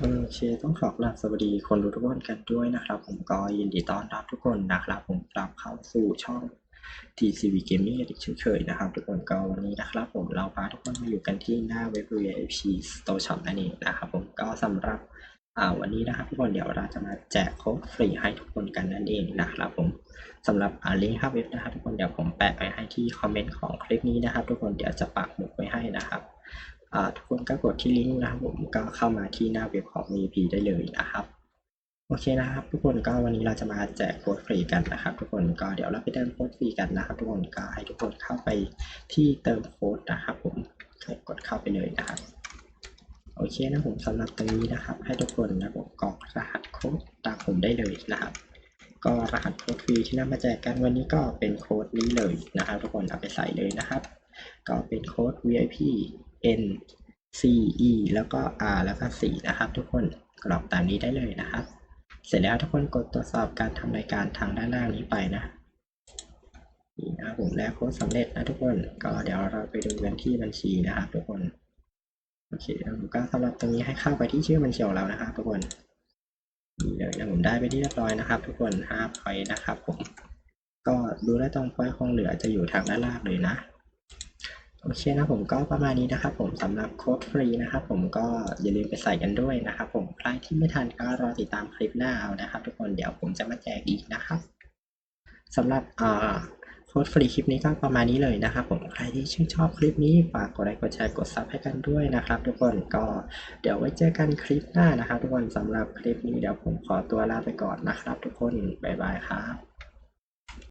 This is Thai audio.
โอเคต้องขอกราบสวัสดีคนดูทุกคนกันด้วยนะครับ ผมก็ยินดีต้อนรับทุกคนนะครับ ผมกลับเข้าสู่ช่อง TCV Gaming อีกเช่นเคยนะครับ ทุกคนก็วันนี้นะครับ ผมเราพาทุกคนมาอยู่กันที่หน้าเว็บ VIP Store Shop นั่นเองนะครับผมก็สำหรับวันนี้นะครับทุกคนเดี๋ยวเราจะมาแจกโค้ดฟรีให้ทุกคนกันนั่นเองนะครับผมสำหรับลิงก์เข้าเว็บนะครับทุกคนเดี๋ยวผมแปะไว้ให้ที่คอมเมนต์ของคลิปนี้นะครับ ทุกคนเดี๋ยวจะปักหมุดไว้ให้นะครับ ทุกคนก็กดที่ลิงก์นะครับผมก็เข้ามาที่หน้าเว็บของ VP ได้เลยนะครับโอเคนะครับ ทุกคนก็วันนี้เราจะมาแจกโค้ดฟรีกันนะครับ ทุกคนก็เดี๋ยวเราไปเติมโค้ดฟรีกันนะครับ ทุกคนก็ให้ทุกคนเข้าไปที่เติมโค้ดนะครับ ผมกดเข้าไปเลยนะครับโอเคนะผมสำหรับตรงนี้นะครับ ให้ทุกคนนะผมกรอกรหัสโค้ดตามผมได้เลยนะครับ ก็รหัสโค้ดฟรีที่นำมาแจกกันวันนี้ก็เป็นโค้ดนี้เลยนะครับ ทุกคนเอาไปใส่เลยนะครับ ก็เป็นโค้ด VIP N C E แล้วก็ R แล้วก็ 4 นะครับ ทุกคนกรอกตามนี้ได้เลยนะครับ เสร็จแล้วทุกคนกดตรวจสอบการทำรายการทางด้านล่างนี้ไปนะนี่นะผมแล้วโค้ดสำเร็จนะทุกคนก็เดี๋ยวเราไปดูกันที่บัญชีนะครับ ทุกคนโอเคผมก็สำหรับตรงนี้ให้เข้าไปที่ชื่อบัญชีของเรานะครับ ทุกคนนี่เลยนะผมได้ไปที่เรียบร้อยนะครับ ทุกคน5พอยนะครับ ผม ก็ดูได้ตรงพอยต์คงเหลือจะอยู่ทางด้านล่างเลยนะ โอเคนะผมก็ประมาณนี้นะครับผมสำหรับโค้ดฟรีนะครับผมก็อย่าลืมไปใส่กันด้วยนะครับผมใครที่ไม่ทันก็รอติดตามคลิปหน้าเอานะครับ ทุกคนเดี๋ยวผมจะมาแจกอีกนะครับสำหรับอ่าโค้ดฟรีคลิปนี้ก็ประมาณนี้เลยนะครับผมใครที่ชื่นชอบคลิปนี้ฝากกดไลค์กดแชร์กดซับให้กันด้วยนะครับ ทุกคนก็เดี๋ยวไว้เจอกันคลิปหน้านะครับ ทุกคนสำหรับคลิปนี้เดี๋ยวผมขอตัวลาไปก่อนนะครับ ทุกคนบ๊ายบายครับ